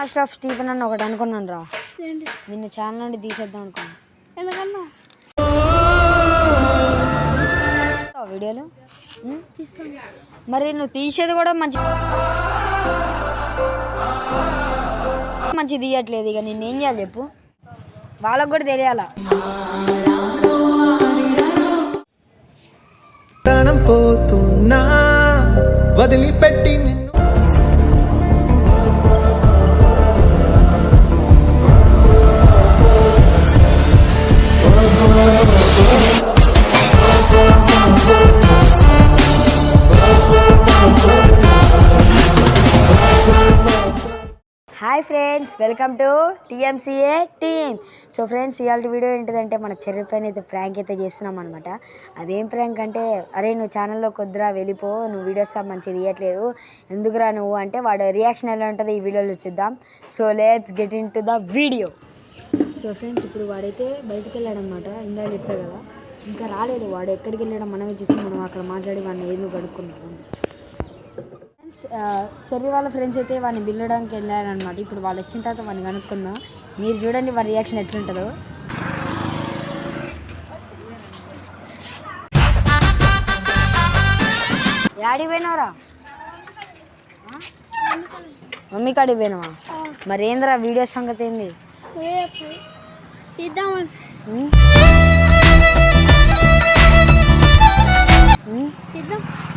Ashraf Stephen అని ఒకటి అనుకున్నాను రా. నిన్ను ఛానల్ నుండి తీసేద్దాం అనుకున్నాను ఎందుకన్నా ఆ వీడియోలు? మరి నువ్వు తీసేది కూడా మంచి మంచి తీయట్లేదు ఇక. నిన్నేం చేయాలి చెప్పు? వాళ్ళకు కూడా తెలియాలా? పోతున్నా వదిలిపెట్టి నిన్ను hi friends welcome to TMCA team. So friends ఇవాళ వీడియో ఏంటిదంటే మన చెర్రి పైన అయితే ప్రాంక్ అయితే చేస్తున్నాం అనమాట అదేం ప్రాంక్ అంటే అరే నువ్వు ఛానల్లో కొద్దిరా వెళ్ళిపో నువ్వు వీడియోస్ మంచిగా తీయట్లేదు ఎందుకురా నువ్వు అంటే వాడు రియాక్షన్ ఎలా ఉంటుందో ఈ వీడియోలో చూద్దాం. So let's get into the video so friends ఇప్పుడు వాడైతే బయటికి వెళ్ళాడనమాట ఇందా చెప్పే కదా. ఇంకా రాలేదు వాడు. ఎక్కడికి వెళ్ళాడో మనమే చూసి మనం అక్కడ మాట్లాడి వాడిని ఏదో కడుక్కున్నాం ఫ్రెండ్స్ చెర్రీ వాళ్ళ ఫ్రెండ్స్ అయితే వాడిని బిల్లడానికి వెళ్ళారనమాట ఇప్పుడు వాళ్ళు వచ్చిన తర్వాత వాడిని కనుక్కుందాం. మీరు చూడండి వాడి రియాక్షన్ ఎట్లుంటుందో. యాడికి పోయినావురా? మమ్మీ కాడికి పోయినావా? మరి ఏందిరా వీడియో సంగతి ఏంది? రేపు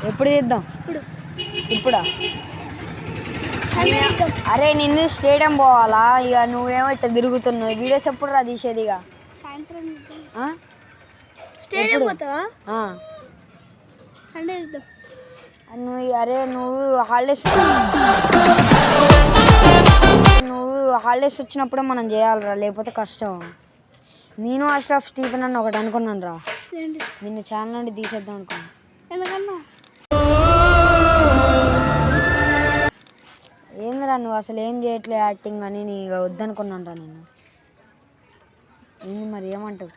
ఎప్పుడు తీద్దాం ఇప్పుడు? అరే నిన్ను స్టేడియం పోవాలా? ఇక నువ్వేమో ఇట్లా తిరుగుతున్నావు. వీడియోస్ ఎప్పుడు రా తీసేది ఇక? సాయంత్రం? స్టేడియం? పోతావా. సండే నువ్వు అరే నువ్వు హాలిడేస్ హాలిడేస్ వచ్చినప్పుడు మనం చేయాలిరా లేకపోతే కష్టం. నేను అష్రఫ్ స్టీఫెన్ అని ఒకటి అనుకున్నాను రా నిన్ను ఛానల్ నుండి తీసేద్దాం అనుకున్నాను ఎందుకన్నా ఏందిరా నువ్వు అసలు ఏం చేయట్లే యాక్టింగ్ అని నీ ఇక వద్దనుకున్నాను రా నేను ఏంది మరి ఏమంటావు?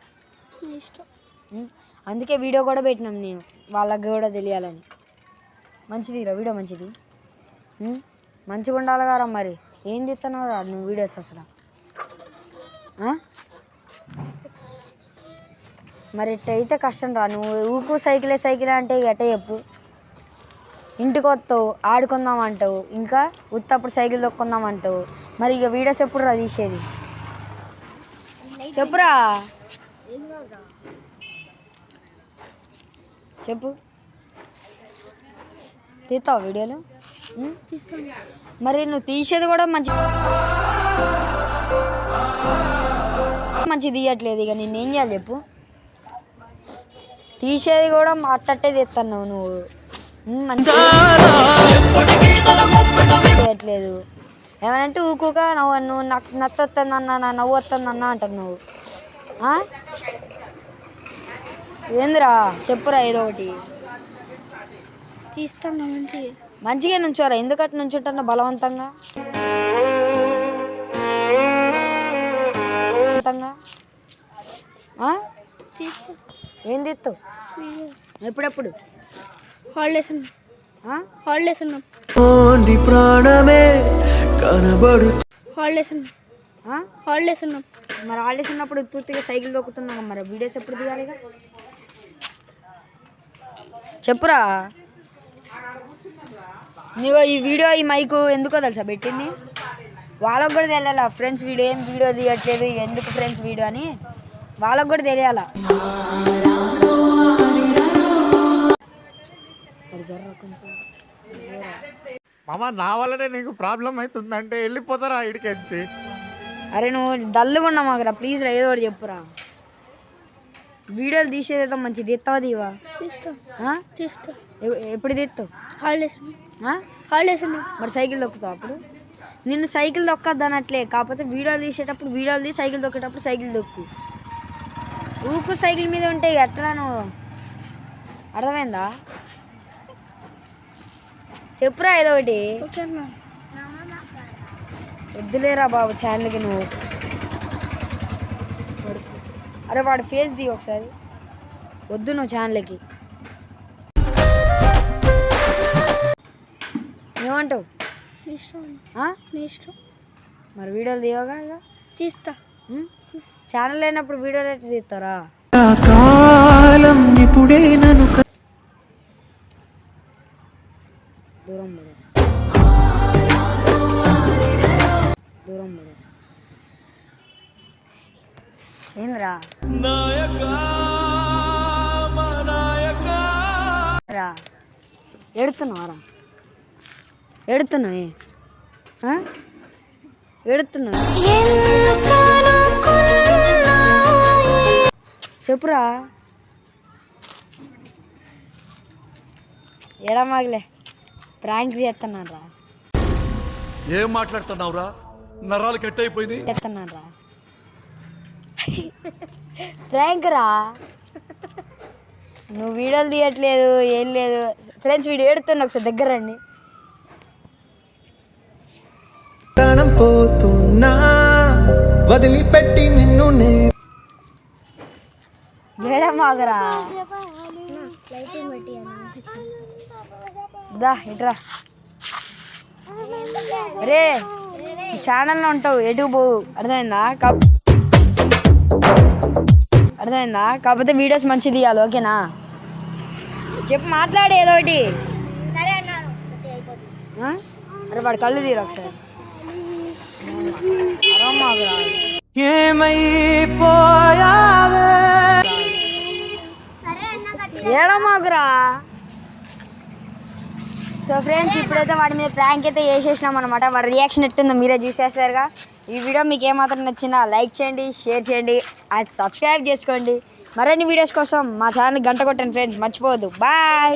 అందుకే వీడియో కూడా పెట్టినాం నేను వాళ్ళకి కూడా తెలియాలని. మంచిది రా వీడియో మంచిది? మంచిగా ఉండాలి కదా మరి. ఏం తీస్తున్నావు రా? నువ్వు వీడియోస్ అసలు. మరి ఇట్ట అయితే కష్టం రా. నువ్వు ఊకు సైకిలే సైకిలే అంటే ఇక చెప్పు. ఇంటికి వస్తావు ఆడుకుందాం అంటావు. ఇంకా ఉత్తప్పుడు సైకిల్ తొక్కుందాం అంటావు. మరి ఇక వీడియోస్ ఎప్పుడు రా తీసేది? చెప్పురా చెప్పు. తీస్తావు వీడియోలు? తీస్తాను మరి నువ్వు తీసేది కూడా మంచి మంచి తీయట్లేదు ఇక నిన్నేం చేయాలి చెప్పు. తీసేది కూడా అట్టట్టే తెస్తున్నావు నువ్వు. ఉం, ఏమనంటే ఊకుక నవ్వు నువ్వు నాకు నత్త వస్తుందన్న నా నవ్వు వస్తుందన్న అంటావు నువ్వు. ఏందిరా? చెప్పురా ఏదో ఒకటి. తీస్తాను మంచిగా నుంచోరా. ఎందుకట్లా నుంచుంటున్నా బలవంతంగా? ఏం తెస్తావు ఎప్పుడెప్పుడు? హాలిడేస్? హాలిడేస్ ఉన్నాం. ప్రాణమే కనబడు హాలిడేస్ ఉన్నాం? హాలిడేస్ ఉన్నాం. మరి హాలిడేస్ ఉన్నప్పుడు తూర్తిగా సైకిల్ తొక్కుతున్నావు మరి. వీడియోస్ ఎప్పుడు తీయాలిగా? చెప్పురా. నీగో ఈ వీడియో ఈ మైకు ఎందుకో తెలుసా పెట్టింది? వాళ్ళకు కూడా తెలియాలా ఫ్రెండ్స్ వీడియో ఏం వీడియో తీయట్లేదు ఎందుకు ఫ్రెండ్స్ వీడియో అని? వాళ్ళకు కూడా తెలియాలా. మామ నా వల్లనే నీకు ప్రాబ్లం అవుతుందంటే వెళ్ళిపోతారా ఇడికెచ్చి అరే నువ్వు డల్గా ఉన్నా మాకురా ప్లీజ్ రా ఏదో ఒకటి చెప్పురా. వీడియోలు తీసేదేదో మంచిది తీస్తావా దీవా? తీస్తా. ఎప్పుడు తీస్తావు? హాలిడేస్? హాలిడేస్ మరి సైకిల్ తొక్కుతావు అప్పుడు? నిన్ను సైకిల్ తొక్కద్దు అనట్లే కాకపోతే వీడియోలు తీసేటప్పుడు వీడియోలు తీసి సైకిల్ తొక్కేటప్పుడు సైకిల్ తొక్కు ఊకు సైకిల్ మీద ఉంటే ఎట్లా నువ్వు? అర్థమైందా? చెప్పురా ఏదో ఒకటి. వద్దులేరా బాబు ఛానల్కి నువ్వు. అరే వాడు ఫేస్ ది ఒకసారి. వద్దు నువ్వు ఛానల్కి. ఏమంటావు? మరి వీడియోలు తీయగా ఇక? తీస్తా. ఛానల్ లేనప్పుడు వీడియోలు ఎట్లా తీస్తారా? కాలం ఇప్పుడే నన్ను దూరం పడు. దూరం పడు. ఏంద్రా? రా. ఆ? ఎడుతున్నావు చెప్పురా. ఎడమాగలే. ప్రాంక్ చేస్తున్నాను రా ఏం మాట్లాడుతున్నావురా? నరాలు కట్ అయిపోయింది చేస్తున్నాను రా ప్రాంక్ రా నువ్వు వీడియోలు తీయట్లేదు ఏం లేదు. ఫ్రెండ్స్ వీడియో ఏడుతున్నా ఒకసారి దగ్గర రండి. వదిలిపెట్టి నిన్ను నే ఏడమాగరా దా ఇట్రా. రే ఈ ఛానల్లో ఉంటావు ఎటు పోవు? అర్థమైందా? అర్థమైందా? కాకపోతే వీడియోస్ మంచి తీయాలి ఓకేనా? చెప్పు మాట్లాడే ఏదో ఒకటి? అరే వాడు కళ్ళు తీరు ఒకసారి. ఏమైపోయావే ఏడమాకురా సో ఫ్రెండ్స్ ఇప్పుడైతే వాడి మీద ప్రాంక్ అయితే వేసేసినాం అనమాట వాడి రియాక్షన్ ఎట్టుందో మీరే చూసేస్తారుగా. ఈ వీడియో మీకు ఏమాత్రం నచ్చినా లైక్ చేయండి షేర్ చేయండి అది సబ్స్క్రైబ్ చేసుకోండి. మరిన్ని వీడియోస్ కోసం మా ఛానల్ గంట కొట్టండి ఫ్రెండ్స్ మర్చిపోవద్దు. బాయ్